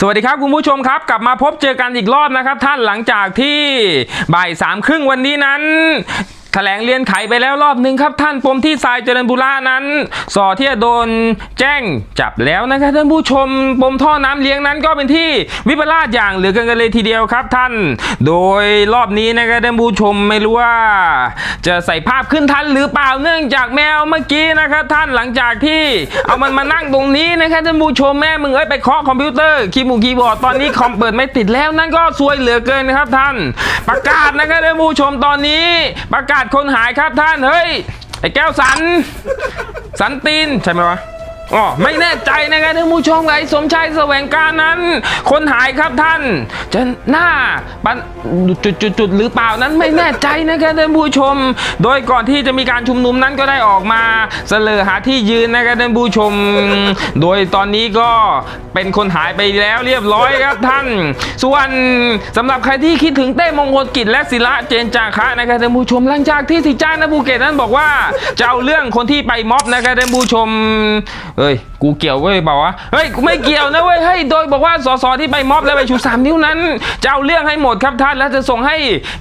สวัสดีครับคุณผู้ชมครับ กลับมาพบเจอกันอีกรอบนะครับ ท่านหลังจากที่บ่ายสามครึ่งวันนี้นั้น ลงเรียนไขไปแล้วรอบหนึ่งครับท่านปมที่ทรายเจริญบุระนั้น สอที่จะโดนแจ้งจับแล้วนะครับท่านผู้ชมปมท่อน้ำเลี้ยงนั้นก็เป็นที่วิปลาสอย่างเหลือเกินกันเลยทีเดียวครับท่าน โดยรอบนี้นะครับท่านผู้ชมไม่รู้ว่า จะใส่ภาพขึ้นทันหรือเปล่าเนื่องจากแมวเมื่อกี้นะครับท่านหลังจากที่เอามันมานั่งตรงนี้นะครับท่านผู้ชมแม่มึงเอ้ยไปเคาะคอมพิวเตอร์คีย์บอร์ดคีย์บอร์ดตอนนี้คอมเปิดไม่ติดแล้วนั่นก็ซวยเหลือเกินนะครับท่าน ประกาศนะครับท่านผู้ชมตอนนี้ประกาศคนหายครับท่าน เฮ้ย ไอ้แก้วสัน สันตีน ใช่ไหมวะ อ๋อไม่แน่ใจนะครับท่านผู้ชมไอ้สมชายแสวงการนั้น คนหายครับท่าน จะหน้าปันจุดจุดจุดๆหรือเปล่านั้นไม่แน่ใจนะครับท่านผู้ชม โดยก่อนที่จะมีการชุมนุมนั้นก็ได้ออกมาเสลอหาที่ยืนนะครับท่านผู้ชม โดยตอนนี้ก็เป็นคนหายไปแล้วเรียบร้อยครับท่าน ส่วนสำหรับใครที่คิดถึงเต้มงคลกิจและศิระเจนจาคะนะครับท่านผู้ชมหลังจากที่สิจ้านะภูเก็ตนั้นบอกว่าจะเอาเรื่องคนที่ไปม็อบนะครับท่านผู้ชมเฮ้ย กูเกี่ยวเว้ยบอกว่าเฮ้ย กูไม่เกี่ยวนะเว้ยเฮ้ยโดยบอกว่าสสที่ไปม็อบแล้วไปชูสามนิ้วนั้นจะเอาเรื่องให้หมดครับท่านแล้วจะส่งให้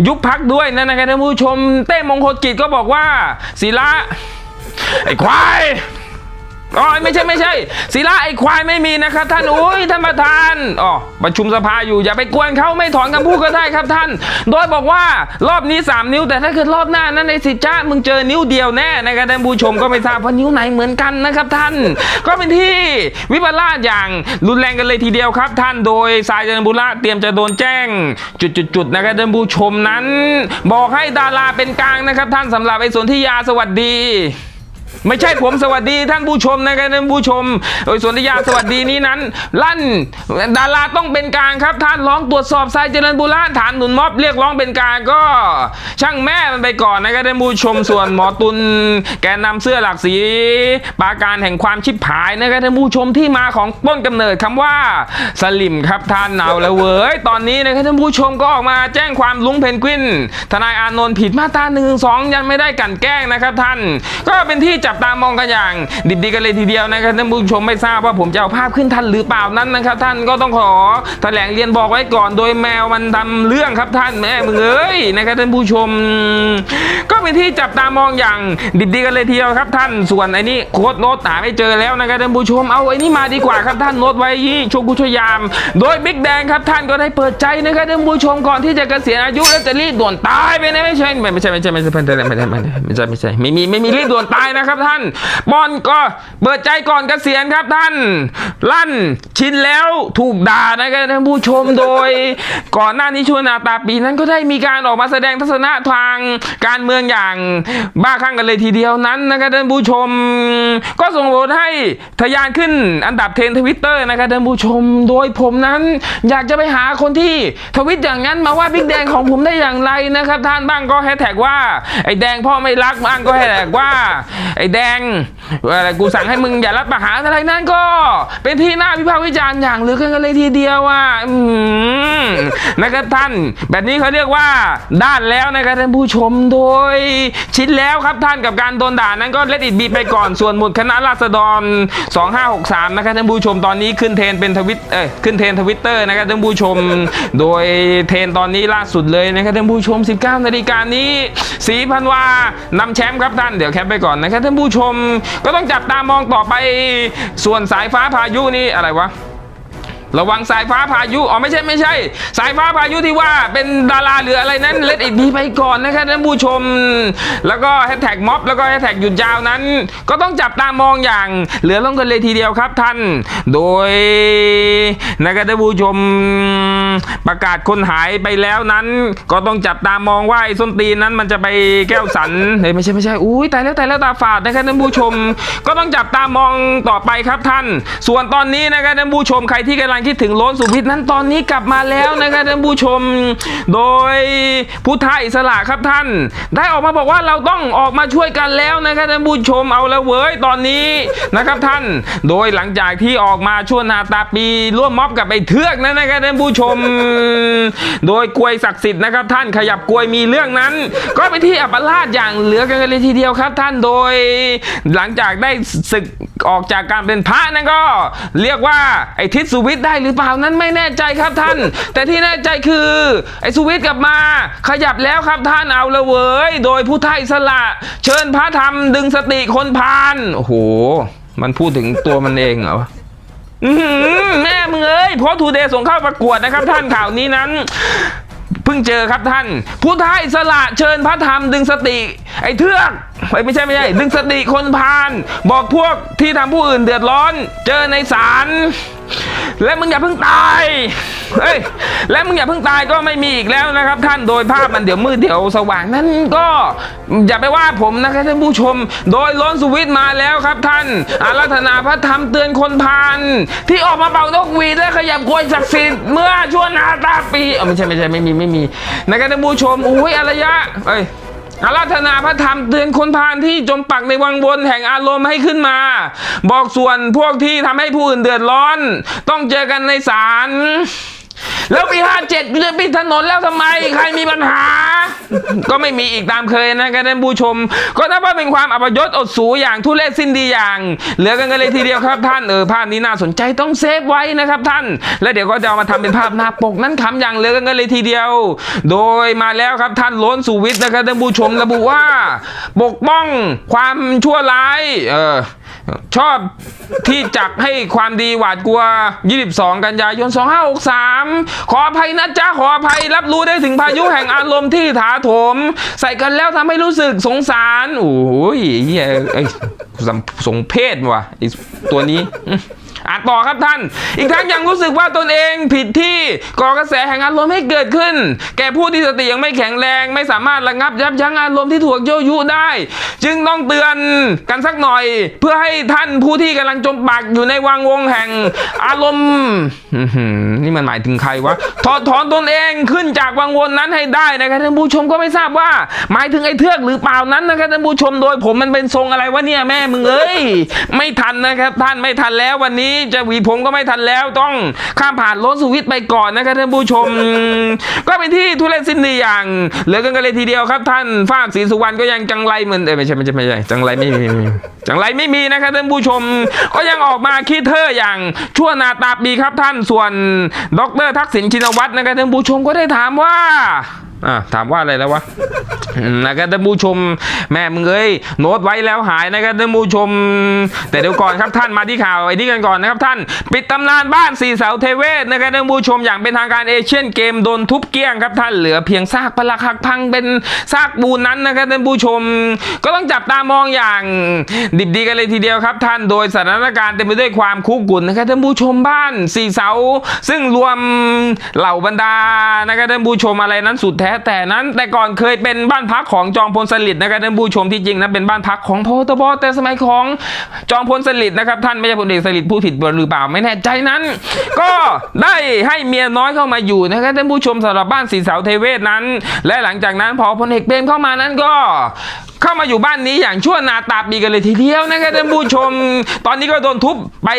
ยุบพักด้วยนะนะครับท่านผู้ชมเต้มงคลกิจก็บอกว่าศิระไอ้ควาย อ๋อไม่ใช่ไม่ใช่ศิระไอ้ควายไม่มีนะครับ ท่านอุ้ยท่านประธานอ๋อประชุมสภาอยู่อย่าไปกวนเขาไม่ถอนคำพูดก็ได้ครับท่าน โดยบอกว่ารอบนี้ 3 นิ้ว แต่ถ้าเกิดรอบหน้านั้นในสิจ้ามึงเจอนิ้วเดียวแน่นะครับท่านผู้ชมก็ไม่ทราบว่านิ้วไหนเหมือนกันนะครับท่าน ก็เป็นที่วิปลาสอย่างรุนแรงกันเลยทีเดียวครับ ท่านโดยสายเจริญบุระเตรียมจะโดนแจ้ง จุดๆๆนะครับท่านผู้ชมนั้น บอกให้ดาราเป็นกลางนะครับ ท่านสำหรับไอ้สนธิยาสวัสดี ไม่ใช่ผมสวัสดีท่านผู้ชมนะครับท่านผู้ชม โดยสนธิยาสวัสดีนี้นั้น ลั่นดาราต้องเป็นกลางครับ ท่านร้องตรวจสอบสายเจริญบุระฐานหนุนม็อบเรียกร้องเป็นกลางก็ ช่างแม่มันไปก่อนนะครับท่านผู้ชมส่วนหมอตุลแกนนำเสื้อหลากสี ปาการแห่งความชิบหายนะครับท่านผู้ชมที่มาของต้นกำเนิดคำว่าสลิมครับท่านเอาแล้วเว้ยตอนนี้นะครับท่านผู้ชมก็ออกมาแจ้งความลุงเพนกวิน ทนายอานนท์ผิดมาตราหนึ่งสองยังไม่ได้กันแกล้งนะครับท่าน ก็เป็นที่จับตามองกันอย่าง ดิบดีกันเลยทีเดียวนะครับท่านผู้ชมไม่ทราบว่าผมจะเอาภาพขึ้นทันหรือเปล่านั้นนะครับ ท่านก็ต้องขอแถลงเรียนบอกไว้ก่อนโดยแมวมันทำเรื่องครับท่านแม่มึงเอ้ยนะครับท่านผู้ชม ก็เป็นที่จับตามองอย่างดิบดีกันเลยทีเดียวครับท่านส่วนไอ้นี่โค้ดโนตหาไม่เจอแล้วนะครับท่านผู้ชมเอาไอ้นี่มาดีกว่าครับท่านโนตไว้ที่ชกุชยาม โดยบิ๊กแดงครับท่านก็ได้เปิดใจนะครับท่านผู้ชมก่อนที่จะเกษียณอายุและจะรีบด่วนตายไปนะไม่ใช่ไม่ใช่ไม่ใช่ไม่ใช่ไม่ใช่ไม่ใช่ไม่ใช่ไม่ใช่ไม่ใช่ไม่มีไม่มีรีบด่วนตายนะครับครับท่าน บอลก็เปิดใจก่อนเกษียณครับท่าน ลั่นชินแล้วถูกด่านะครับท่านผู้ชมโดย ก่อนหน้านี้ชวนนาตาปีนั้นก็ได้มีการออกมาแสดงทัศนะทางการเมืองอย่างบ้าคลั่งกันเลยทีเดียวนั้นนะครับท่านผู้ชม ก็ส่งผลให้ทะยานขึ้นอันดับเทรนทวิตเตอร์นะครับท่านผู้ชมโดยผมนั้น อยากจะไปหาคนที่ทวิตอย่างนั้นมาว่าบิ๊กแดงของผมได้อย่างไรนะครับ ท่านบ้างก็แฮชแท็กว่าไอ้แดงพ่อไม่รักบ้างก็แฮชแท็กว่าไอ้แดงอะไรกูสั่งให้มึงอย่ารับประหารอะไรนั่นก็ เป็นที่น่าวิพากษ์วิจารณ์อย่างลือเกินกันเลยทีเดียวว่านะครับท่าน แบบนี้เขาเรียกว่าด้านแล้วนะครับท่านผู้ชมโดย ชิดแล้วครับท่านกับการโดนด่านั้นก็เลดอิดบีไปก่อนส่วนหมุดคณะราษฎร 2563 นะครับท่านผู้ชมตอนนี้ขึ้นเทนเป็นทวิตเอ้ยขึ้นเทนทวิตเตอร์นะครับท่านผู้ชม โดยเทนตอนนี้ล่าสุดเลยนะครับท่านผู้ชม 19 นาฬิกานี้สีพันวานำแชมป์ครับท่านเดี๋ยวแคปไปก่อนนะครับท่านผู้ชม ก็ต้องจับตามองต่อไป ส่วนสายฟ้าพายุนี่อะไรวะระวังสายฟ้าพายุ อ๋อไม่ใช่ไม่ใช่ สายฟ้าพายุที่ว่าเป็นดาราหรืออะไรนั้นเล็ดอีดีไปก่อนนะครับท่านผู้ชม แล้วก็แฮชแท็กม็อบแล้วก็แฮชแท็กหยุดยาวนั้น ก็ต้องจับตามองอย่าง เหลือล่องกันเลยทีเดียวครับท่าน โดยนะครับท่านผู้ชม ประกาศคนหายไปแล้วนั้น ก็ต้องจับตามองว่าไอ้ส้นตีนนั้นมันจะไปแก้วสันเฮ้ยไม่ใช่ไม่ใช่อุ้ยตายแล้วตายแล้วตาฝาดนะครับท่านผู้ชม ก็ต้องจับตามองต่อไปครับท่าน ส่วนตอนนี้นะครับท่านผู้ชมใครที่กำลังคิดถึงโล้นสุพิษนั้นตอนนี้กลับมาแล้วนะครับท่านผู้ชม โดยผู้ท้าอิสระครับท่าน ได้ออกมาบอกว่าเราต้องออกมาช่วยกันแล้วนะครับท่านผู้ชมเอาแล้วเว้ยตอนนี้นะครับท่าน โดยหลังจากที่ออกมาช่วงนาตาปีร่วมม็อบกับไอ้เทือกนั้นนะครับท่านผู้ชมโดยกลวยศักดิ์สิทธิ์นะครับ ท่านขยับกลวยมีเรื่องนั้น ก็ไปนที่อัปราชอย่างเหลือกันเลยทีเดียวครับ ท่านโดย หลังจากได้ศึกออกจากการเป็นพระนั่นก็เรียกว่าไอ้ทิศสุวิทย์ได้หรือเปล่านั้นไม่แน่ใจครับท่าน แต่ที่แน่ใจคือไอ้สุวิทย์กลับมา ขยับแล้วครับท่านเอาละเว้ยโดยผู้ไทยสละ เชิญพระธรรมดึงสติคนพาลโอ้โหมันพูดถึงตัวมันเองเหรอ อื้อหือแม่มึงเอ้ยพอทูเดย์ส่งเข้าประกวดนะครับ ท่านข่าวนี้นั้น เพิ่งเจอครับท่าน ผู้ท้ายสละเชิญพระธรรมดึงสติ ไอ้เทือกไอ้ยไม่ใช่ไม่ใช่ ดึงสติคนพาน บอกพวกที่ทำผู้อื่นเดือดร้อน เจอในศาล และมึงอย่าเพิ่งตายเฮ้ย และมึงอย่าเพิ่งตายก็ไม่มีอีกแล้วนะครับ ท่านโดยภาพมันเดี๋ยวมืดเดี๋ยวสว่างนั่นก็อย่าไปว่าผมนะครับท่านผู้ชม โดยล้นสวิตมาแล้วครับท่าน อารัธนาพระธรรมเตือนคนพาลที่ออกมาเป่านกหวีดและขยับกวยศักดิ์สิทธิ์เมื่อช่วงนาตาปีเออไม่ใช่ไม่ใช่ไม่มีไม่มีนะครับท่านผู้ชมอุ้ยอารยะเอ้ย อาราธนาพระธรรมเตือนคนพาลที่จมปักในวังวนแห่งอารมณ์ให้ขึ้นมา บอกส่วนพวกที่ทำให้ผู้อื่นเดือดร้อน ต้องเจอกันในศาล แล้วปีห้าเจ็ดจะปิดถนนแล้วทำไม ใครมีปัญหา ก็ไม่มีอีกตามเคยนะครับท่านผู้ชม ก็นับว่าเป็นความอัปยศอดสูอย่างทุเรศสิ้นดีอย่าง เหลือกันกันเลยทีเดียวครับท่านเออภาพนี้น่าสนใจต้องเซฟไว้นะครับท่าน แล้วเดี๋ยวก็จะเอามาทำเป็นภาพหน้าปกนั้นขำอย่างเหลือกันกันเลยทีเดียว โดยมาแล้วครับท่านล้นสุวิทย์นะครับท่านผู้ชมระบุว่า ปกป้องความชั่วร้าย เออ ชอบที่จักให้ความดีหวาดกลัว 22 กันยายน 2563 ขออภัยนะจ๊ะ ขออภัยรับรู้ได้ถึงพายุแห่งอารมณ์ที่ถาโถม ใส่กันแล้วทำให้รู้สึกสงสาร โอ้ยเหี้ยไอ้ยสมสงเพศว่ะไอ้ตัวนี้ อ่านต่อครับท่าน อีกทั้งยังรู้สึกว่าตนเองผิดที่ก่อกระแสแห่งอารมณ์ให้เกิดขึ้น แก่ผู้ที่สติยังไม่แข็งแรง ไม่สามารถระงับยับยั้งอารมณ์ที่ถูกโยยุได้ จึงต้องเตือนกันสักหน่อย เพื่อให้ท่านผู้ที่กำลังจมปักอยู่ในวังวงแห่งอารมณ์นี่มันหมายถึงใครวะถอดถอนตนเองขึ้นจากวังวนนั้นให้ได้นะครับท่านผู้ชมก็ไม่ทราบว่า หมายถึงไอ้เทือกหรือเปล่านั้นนะครับท่านผู้ชมโดยผมมันเป็นทรงอะไรวะเนี่ยแม่มึงเอ้ยไม่ทันนะครับท่านไม่ทันแล้ววันนี้จะหวีผมก็ไม่ทันแล้วต้องข้ามผ่านรถสุวิทย์ไปก่อนนะครับท่านผู้ชม ก็เป็นที่ทุเรศสิ้นดีอย่าง เหลือกันกันเลยทีเดียวครับ ท่านฟากศรีสุวรรณก็ยังจังไรเหมือนเอ้ยไม่ใช่ไม่ใช่ไม่ใช่จังไรไม่มีจังไรไม่มีนะครับท่านผู้ชม ก็ยังออกมาคิดเธออย่างชั่วนาตาปีครับท่านส่วน ดรทักษิณชินวัตรนะครับท่านผู้ชมก็ได้ถามว่า อะถามว่าอะไรแล้ววะนะครับท่านผู้ชมแม่มึงเอ้ยโน้ตไว้แล้วหายนะครับท่านผู้ชม แต่เดี๋ยวก่อนครับท่านมาที่ข่าวไอ้นี่กันก่อนนะครับท่าน ปิดตำนานบ้านสี่เสาเทเวศนะครับท่านผู้ชมอย่างเป็นทางการเอเชียนเกมโดนทุบเกลี้ยงครับท่านเหลือเพียงซากปลักหักพังเป็นซากปูนนั้นนะครับท่านผู้ชม ก็ต้องจับตามองอย่างดิบดีกันเลยทีเดียวครับ ท่านโดยสถานการณ์เต็มไปด้วยความคุกรุ่นนะครับท่านผู้ชมบ้านสี่เสาซึ่งรวมเหล่าบรรดานะครับท่านผู้ชมอะไรนั้นสุดแท้แต่นั้นแต่ก่อนเคยเป็นบ้านพักของจอมพลสฤษดิ์นะครับท่านผู้ชมที่จริงนะเป็นบ้านพักของพตบแต่สมัยของจอมพลสฤษดิ์นะครับท่านไม่ใช่พลเอกสฤษดิ์ผู้ผิดหรือเปล่าไม่แน่ใจนั้น ก็ได้ให้เมียน้อยเข้ามาอยู่นะครับท่านผู้ชมสำหรับบ้านสีสาวเทเวศนั้น และหลังจากนั้นพอพลเอกเปรมเข้ามานั้นก็เข้ามาอยู่บ้านนี้อย่างชั่วนาตาปีกันเลยทีเดียวนะครับท่านผู้ชม ตอนนี้ก็โดนทุบไป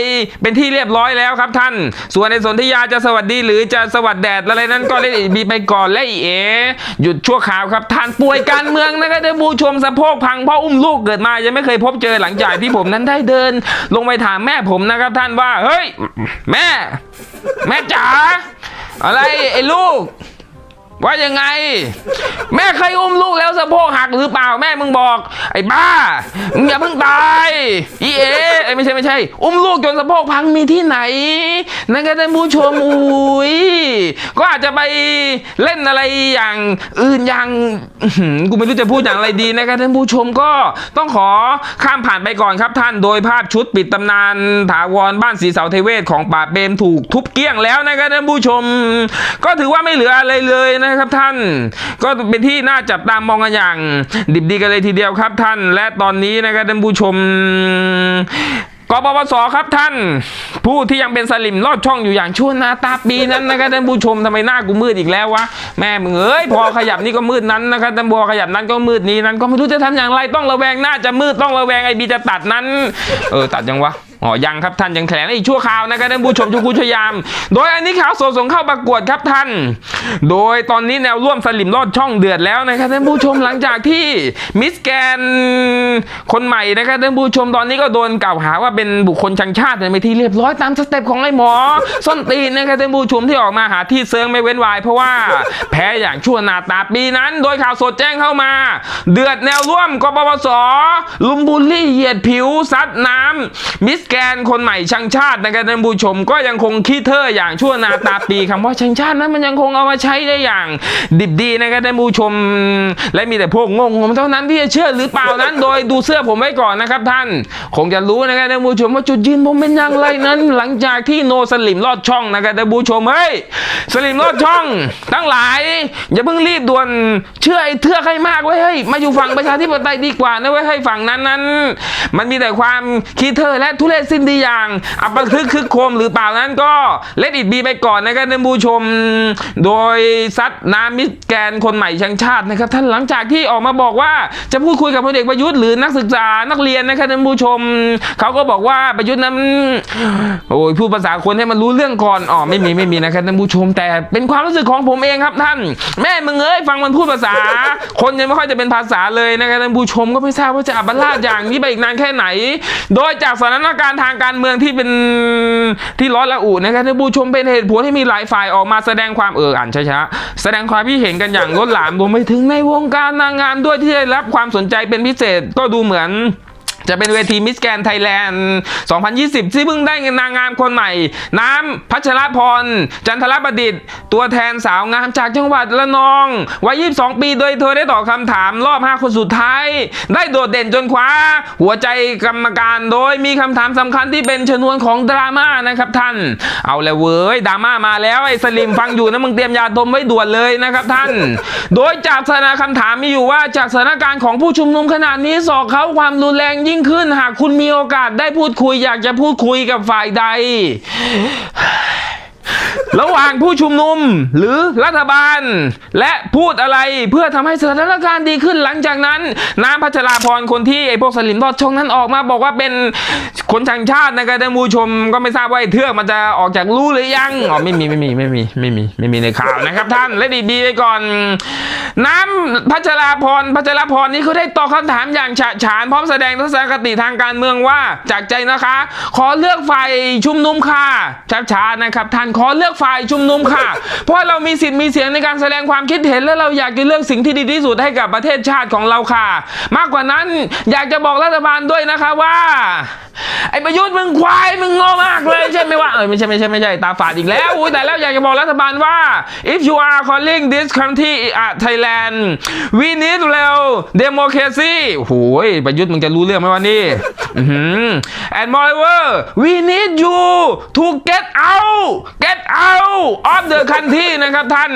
เป็นที่เรียบร้อยแล้วครับท่าน ส่วนในสนธยาจะสวัสดีหรือจะสวัสดแดดอะไรนั้นก็เล่นบีไปก่อนและอีเอหยุดชั่วข่าวครับท่านป่วยการเมืองนะครับท่านผู้ชมสะโพกพังเพราะอุ้มลูกเกิดมายังไม่เคยพบเจอหลังจากที่ผมนั้นได้เดิน ลงไปถามแม่ผมนะครับท่านว่าเฮ้ย แม่ แม่จ๋าอะไรไอ้ลูก ว่ายังไง แม่เคยอุ้มลูกแล้วสะโพกหักหรือเปล่าแม่มึงบอก ไอ้บ้ามึงอย่าเพิ่งตายอีเอเอ้ไม่ใช่ไม่ใช่ อุ้มลูกจนสะโพกพังมีที่ไหน นั่นก็ท่านผู้ชมอุ้ยก็อาจจะไปเล่นอะไรอย่างอื่นอย่างกูไม่รู้จะพูดอย่างไรดีนะครับท่านผู้ชมก็ต้องขอข้ามผ่านไปก่อนครับท่านโดยภาพชุดปิดตำนานถาวรบ้านสีเสาเทเวศของป่าบเบมถูกทุบเกลี้ยงแล้วนะครับท่านผู้ชม ก็ถือว่าไม่เหลืออะไรเลยนะนะครับท่าน ก็เป็นที่น่าจับตามองกันอย่าง ดิบดีกันเลยทีเดียวครับท่าน และตอนนี้นะครับท่านผู้ชมกปปสครับท่าน ผู้ที่ยังเป็นสลิมลอดช่องอยู่อย่างชั่วนาตาปีนั้นนะครับท่านผู้ชมทำไมหน้ากูมืดอีกแล้ววะแม่มึงเอ้ยพอขยับนี่ก็มืดนั้นนะครับท่านบัวขยับนั้นก็มืดนี้นั้นก็ไม่รู้จะทำอย่างไรต้องระแวงหน้าจะมืดต้องระแวงไอบีจะตัดนั้น เออตัดยังวะ อ๋อยังครับท่านยังแถลงได้อีกชั่วคราวนะครับท่านผู้ชมชุกุชยาม โดยอันนี้ข่าวสดส่งเข้าประกวดครับท่าน โดยตอนนี้แนวร่วมสลิมรอดช่องเดือดแล้วนะครับท่านผู้ชมหลังจากที่มิสแกนคนใหม่นะครับท่านผู้ชมตอนนี้ก็โดนกล่าวหาว่าเป็นบุคคลชังชาติในที่เรียบร้อยตามสเต็ปของไอ้หมอส้นตีนนะครับท่านผู้ชมที่ออกมาหาที่เซิงไม่เว้นวายเพราะว่าแพ้อย่างชั่วนาตาปีนั้น โดยข่าวสดแจ้งเข้ามา เดือดแนวร่วมกปปสลุมบุลลี่เหยียดผิวซัดน้ำมิสแกนคนใหม่ชังชาตินะครับท่านผู้ชมก็ยังคงคิดเธออย่างชั่วนาตาปีคำว่าชังชาตินั้นมันยังคงเอามาใช้ได้อย่าง ดิบดีนะครับท่านผู้ชม และมีแต่พวกงงงเท่านั้นที่จะเชื่อหรือเปล่านั้น โดยดูเสื้อผมไว้ก่อนนะครับท่าน คงจะรู้นะครับท่านผู้ชมว่าจุดยืนผมเป็นอย่างไรนั้น หลังจากที่โนสลิมลอดช่องนะครับท่านผู้ชมเฮ้ยสลิมลอดช่อง ทั้งหลาย อย่าเพิ่งรีบด่วนเชื่อไอ้เทือกให้มากไว้ยเฮ้ยมาอยู่ฝั่งประชาธิปไตยดีกว่านะเว้ยให้ฝั่งนั้นนั้น มันมีแต่ความคิดเธอและทุเรศสิ้นดีอย่างอับปทึกคึกโคมหรือเปล่านั้นก็เลดอิดบีไปก่อนนะครับท่านผู้ชม โดยซัดน้ำมิสแกนคนใหม่ชังชาตินะครับท่านหลังจากที่ออกมาบอกว่าจะพูดคุยกับพลเอกประยุทธ์หรือนักศึกษานักเรียนนะครับท่านผู้ชมเขาก็บอกว่าประยุทธ์นั้นโอ้ยพูดภาษาคนให้มันรู้เรื่องก่อนอ๋อไม่มีไม่มีนะครับท่านผู้ชม แต่เป็นความรู้สึกของผมเองครับท่าน แม่มึงเอ้ยฟังมันพูดภาษา คนยังไม่ค่อยจะเป็นภาษาเลยนะครับท่านผู้ชมก็ไม่ทราบว่าจะอับลาดอย่างนี้ไปอีกนานแค่ไหน โดยจากสถานการณ์การทางการเมืองที่เป็นที่ร้อนระอุนะครับท่านผู้ชมเป็นเหตุผลที่มีหลายฝ่ายออกมาแสดงความเอออ่านช้าๆแสดงความคิดเห็นกันอย่างล้นหลามรวมไปถึงในวงการนางงามด้วยที่ได้รับความสนใจเป็นพิเศษก็ดูเหมือน จะเป็นเวทีมิสแกนไทยแลนด์ 2020 ที่เพิ่งได้นางงามคนใหม่ น้ำพัชรพร จันทรประดิษฐ์ ตัวแทนสาวงามจากจังหวัดละนอง วัย 22 ปีโดยเธอได้ตอบคำถามรอบ 5 คนสุดท้าย ได้โดดเด่นจนคว้า หัวใจกรรมการโดยมีคำถามสำคัญที่เป็นชนวนของดราม่านะครับท่าน เอาแล้วเว้ยดราม่ามาแล้วไอ้สลิมฟังอยู่นะมึงเตรียมยาดมไว้ด่วนเลยนะครับท่าน โดยจากสถานคำถามมีอยู่ว่าจากสถานการณ์ของผู้ชุมนุมขนาดนี้สอกเขาความรุนแรงยิ่งขึ้น หากคุณมีโอกาสได้พูดคุย อยากจะพูดคุยกับฝ่ายใด ระหว่างผู้ชุมนุมหรือรัฐบาล และพูดอะไรเพื่อทำให้สถานการณ์ดีขึ้นหลังจากนั้น น้ำพัชราพรคนที่ไอ้พวกสลิมทอดช่องนั้นออกมาบอกว่าเป็นคนชังชาตินะครับท่านผู้ชมก็ไม่ทราบว่าไอ้เทือกมันจะออกจากรู้หรือยังอ๋อไม่มีไม่มีไม่มีไม่มีไม่มีในข่าวนะครับท่านและดีดีไปก่อน น้ำพัชราพรพัชราพรนี่เขาได้ตอบคำถามอย่างฉะฉานพร้อมแสดงทัศนคติทางการเมืองว่าจากใจนะคะ ขอเลือกฝ่ายชุมนุมค่ะช้าๆนะครับท่านขอเลือกฝ่ายชุมนุมค่ะ เพราะเรามีสิทธิ์มีเสียงในการแสดงความคิดเห็นและเราอยากจะเลือกสิ่งที่ดีที่สุดให้กับประเทศชาติของเราค่ะ มากกว่านั้นอยากจะบอกรัฐบาลด้วยนะคะว่า ไอ้ประยุทธ์มึงควายมึงโง่มากเลยใช่ไหมวะเออไม่ใช่ไม่ใช่ไม่ใช่ตาฝาดอีกแล้วอุ้ยแต่แล้วอยากจะบอกรัฐบาลว่า if you are calling this country uh, Thailand we need เร็ว democracy โอ้โหยประยุทธ์มึงจะรู้เรื่องไหมวะนี่อื้อหือ and moreover we need you to get out get out of the country นะครับท่าน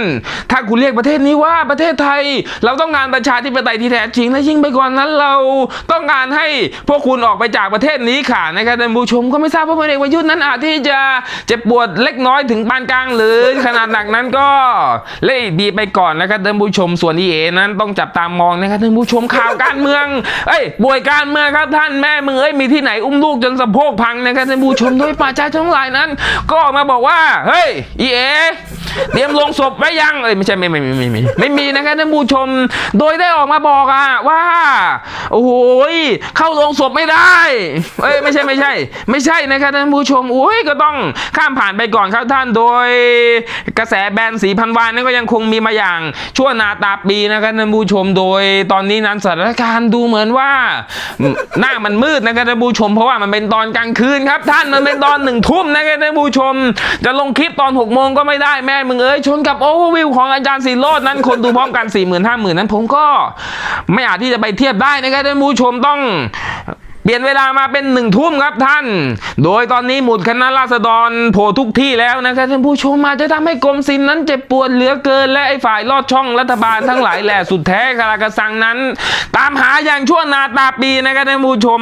ถ้าคุณเรียกประเทศนี้ว่าประเทศไทย เราต้องการประชาธิปไตยที่แท้จริงและยิ่งไปกว่านั้นเราต้องการให้พวกคุณออกไปจากประเทศนี้ค่ะนะครับท่านผู้ชมก็ไม่ทราบว่าพลเอกประยุทธ์นั้นอาจที่จะเจ็บปวดเล็กน้อยถึงปานกลางหรือขนาดหนักนั้นก็เล่ดีไปก่อนนะครับท่านผู้ชมส่วนอีเอนั้นต้องจับตามองนะครับท่านผู้ชมข่าวการเมืองเอ้ยบวยการเมืองครับท่านแม่มึงเอ้ยมีที่ไหนอุ้มลูกจนสะโพกพังนะครับท่านผู้ชมโดยป่าชาทั้งหลายนั้น ก็ออกมาบอกว่าเฮ้ยอีเอเตรียมลงศพไว้ยังเอ้ยไม่ใช่ไม่ไม่ไม่ไม่ไม่ไม่มีนะครับท่านผู้ชม โดยได้ออกมาบอกอะว่า โอ้โหเข้าลงศพไม่ได้เอ้ยไม่ใช่ไม่ใช่ ไม่ใช่นะครับท่านผู้ชมโอ้ยก็ต้องข้ามผ่านไปก่อนครับท่านโดย กระแสแบนสีพันวานนั้นก็ยังคงมีมาอย่าง ชั่วนาตาปีนะครับท่านผู้ชมโดยตอนนี้นั้นสถานการณ์ดูเหมือนว่า หน้ามันมืดนะครับท่านผู้ชม เพราะว่ามันเป็นตอนกลางคืนครับท่านมันเป็นตอนหนึ่งทุ่มนะครับท่านผู้ชม จะลงคลิปตอนหกโมงก็ไม่ได้แม่มึงเอ้ยชนกับโอเวอร์วิวของอาจารย์สีโรดนั้นคนดูพร้อมกัน4 0 0 0 0 5 0,000นั้นผมก็ไม่อาจที่จะไปเทียบได้นะครับท่านผู้ชมต้อง เปลี่ยนเวลามาเป็นหนึ่งทุ่มครับท่าน โดยตอนนี้หมุดคณะราษฎรโผล่ทุกที่แล้วนะครับท่านผู้ชมอาจจะทำให้กรมศิลป์นั้นเจ็บปวดเหลือเกิน และไอ้ฝ่ายลอดช่องรัฐบาลทั้งหลายแหละสุดแท้กระกระสังนั้น ตามหาอย่างชั่วนาตาปีนะครับท่านผู้ชม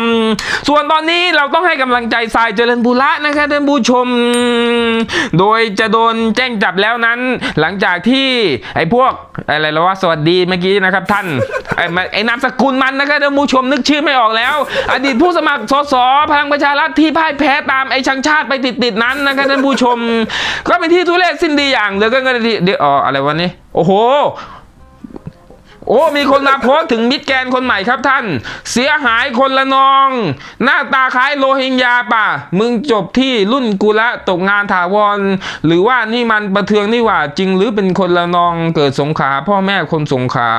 ส่วนตอนนี้เราต้องให้กำลังใจสายเจริญบุระนะครับท่านผู้ชม โดยจะโดนแจ้งจับแล้วนั้น หลังจากที่ไอ้พวกอะไรแล้วว่าสวัสดีเมื่อกี้นะครับท่านไอ้ไอ้นามสกุลมันนะครับท่านผู้ชมนึกชื่อไม่ออกแล้วอดีตตผู้สมัครสสพลังประชารัฐที่พ่ายแพ้ตามไอ้ชังชาติไปติดๆนั้นนะครับท่านผู้ชม ก็เป็นที่ทุเรศสิ้นดีอย่างเหลือเก็เงินทีเดี๋ยวอ๋ออะไรวะนี่โอ้โหโอ้ มีคนมาโพสถึงมิดแกนคนใหม่ครับท่าน เสียหายคนละนอง หน้าตาคล้ายโรฮิงญาป่ะ มึงจบที่รุ่นกุละตกงานถาวร หรือว่านี่มันประเทืองนี่หว่าจริงหรือเป็นคนละนองเกิดสงขา พ่อแม่คนสงขา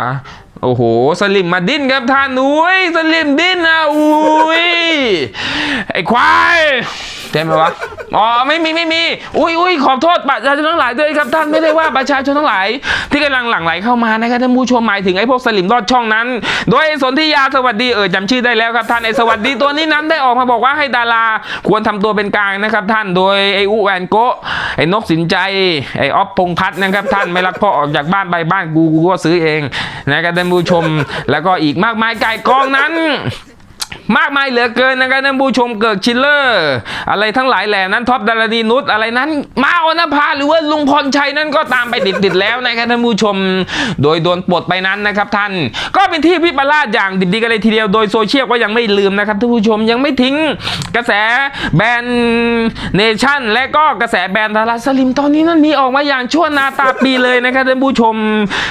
โอ้โห สลิมมาดิ้นครับท่าน อุ้ย สลิมดิ้นอะ อุ้ย ไอ้ควาย เต็มไหมวะ อ๋อไม่มีไม่มี อุ้ยอุ้ยขอโทษประชาชนทั้งหลายด้วยครับท่านไม่ได้ว่าประชาชนทั้งหลาย ที่กำลังหลั่งไหลเข้ามานะครับท่านผู้ชมหมายถึงไอ้พวกสลิมรอดช่องนั้น โดยไอ้สนธิยาสวัสดีเออจำชื่อได้แล้วครับท่านไอ้สวัสดีตัวนี้นั้นได้ออกมาบอกว่าให้ดาราควรทำตัวเป็นกลางนะครับท่านโดยไอ้อุแวนโกไอ้นกสินใจไอ้ออฟพงษ์พัฒน์นะครับท่านไม่รักพ่อออกจากบ้านไปบ้านกูกูก็ซื้อเองนะครับท่านผู้ชม แล้วก็อีกมากมายไก่กองนั้น มากมายเหลือเกินนะครับท่านผู้ชมเกิดชิลเลอร์ อะไรทั้งหลายแหล่นั้นท็อปดารณีนุชอะไรนั้น มาอนภาหรือว่าลุงพรชัยนั้นก็ตามไปติดๆแล้วนะครับท่านผู้ชม โดยโดนปลดไปนั้นนะครับท่าน ก็เป็นที่วิปลาสอย่างดิบดีกันเลยทีเดียวโดยโซเชียลก็ยังไม่ลืมนะครับท่านผู้ชมยังไม่ทิ้งกระแสแบนเนชั่น และก็กระแสแบนดาราสลิมตอนนี้นั้นมีออกมาอย่างชั่วนาตาปีเลยนะครับท่านผู้ชม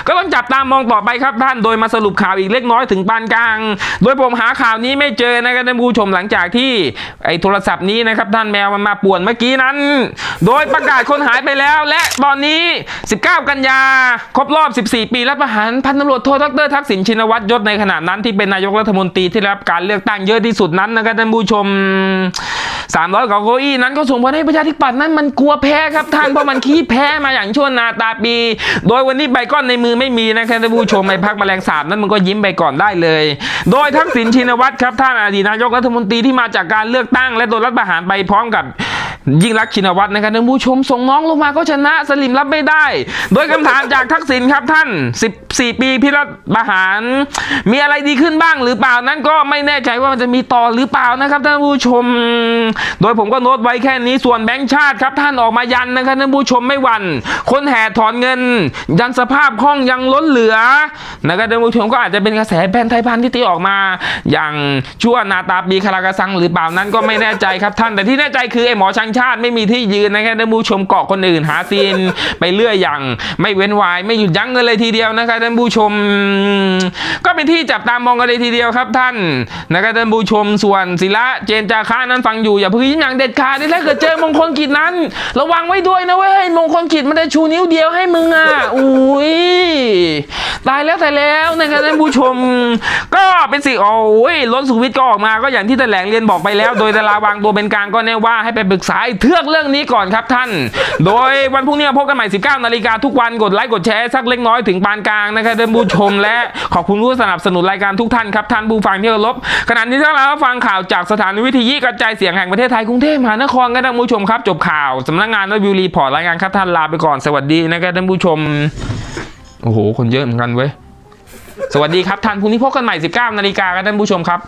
ก็ต้องจับตามองต่อไปครับท่าน โดยมาสรุปข่าวอีกเล็กน้อยถึงปานกลาง โดยผมหาข่าวนี้ไม่เจอนะครับท่านผู้ชมหลังจากที่ไอ้โทรศัพท์นี้นะครับท่านแมวมันมาป่วนเมื่อกี้นั้น โดยประกาศคนหายไปแล้ว และตอนนี้ 19 กันยาครบรอบ 14 ปีรัฐประหารพันตำรวจโทดรทักษิณชินวัตรยศในขณะนั้นที่เป็นนายกรัฐมนตรีที่รับการเลือกตั้งเยอะที่สุดนั้นนะครับท่านผู้ชม 300กว่าเก้าอี้นั้นก็ส่งผลให้ประชาธิปัตย์นั้นมันกลัวแพ้ครับท่านเพราะมันขี้แพ้มาอย่างชั่วนาตาปี โดยวันนี้ใบก้อนในมือไม่มีนะครับท่านผู้ชมไอ้พักแมลงสาบนั้นมันก็ยิ้มไปก่อนได้เลย โดยทักษิณชินวัตรครับท่านอดีตนายกรัฐมนตรีที่มาจากการเลือกตั้งและโดนรัฐประหารไปพร้อมกับ ยิ่งรักชินวัตรนะครับท่านผู้ชมส่งน้องลงมาก็ชนะสลิมรับไม่ได้ โดยคำถามจากทักษิณครับท่าน 14 ปีพิรัฐประหาร มีอะไรดีขึ้นบ้างหรือเปล่านั้นก็ไม่แน่ใจว่ามันจะมีต่อหรือเปล่านะครับท่านผู้ชม โดยผมก็โน้ตไว้แค่นี้ส่วนแบงค์ชาติครับท่านออกมายันนะครับท่านผู้ชมไม่หวั่นคนแห่ถอนเงิน ยันสภาพคล่องยังล้นเหลือนะครับท่านผู้ชมก็อาจจะเป็นกระแสแบนด์ไทยพันธุ์ที่ตีออกมา อย่างชั่วนาตาปีคารากระซังหรือเปล่านั้นก็ไม่แน่ใจครับท่านแต่ที่แน่ใจคือไอ้หมอชังชาติไม่มีที่ยืนนะครับท่านผู้ชมเกาะคนอื่นหาซีนไปเรื่อยอย่าง ไม่เว้นวายไม่หยุดยั้งกันเลยทีเดียวนะครับท่านผู้ชม ก็เป็นที่จับตามองกันเลยทีเดียวครับท่านนะครับท่านผู้ชมส่วนศิละเจนจาค่านั้นฟังอยู่อย่าเพิ่งยิ้มอย่างเด็ดขาดถ้าเกิดเจอมงคลกิจนั้น ระวังไว้ด้วยนะเว้ยมงคลกิจมันจะชูนิ้วเดียวให้มึงอะอุ้ยตายแล้วตายแล้วนะครับท่านผู้ชม ก็เป็นสิโอ้ยล้นสุวิทย์ก็ออกมาก็อย่างที่แถลงเรียนบอกไปแล้ว โดยดาราวางตัวเป็นกลางก็แน่ว่าให้ไปปรึกษาไอ้เทือกเรื่องนี้ก่อนครับท่าน โดยวันพรุ่งนี้พบกันใหม่ 19 นาฬิกาทุกวันกดไลค์กดแชร์สักเล็กน้อยถึงปานกลางนะครับท่านผู้ชมและขอบคุณผู้สนับสนุนรายการทุกท่านครับท่านผู้ฟังที่เคารพขณะนี้ท่านเราฟังข่าวจากสถานีวิทยุกระจายเสียงแห่งประเทศไทยกรุงเทพมหานครกันท่านผู้ชมครับจบข่าวสำนักงานวิวรีพอร์ตรายงานครับท่านลาไปก่อนสวัสดีนะครับท่านผู้ชมโอ้โหคนเยอะเหมือนกันเว้ยสวัสดีครับท่านพรุ่งนี้พบกันใหม่ 19 นาฬิกาครับท่านผู้ชมครับ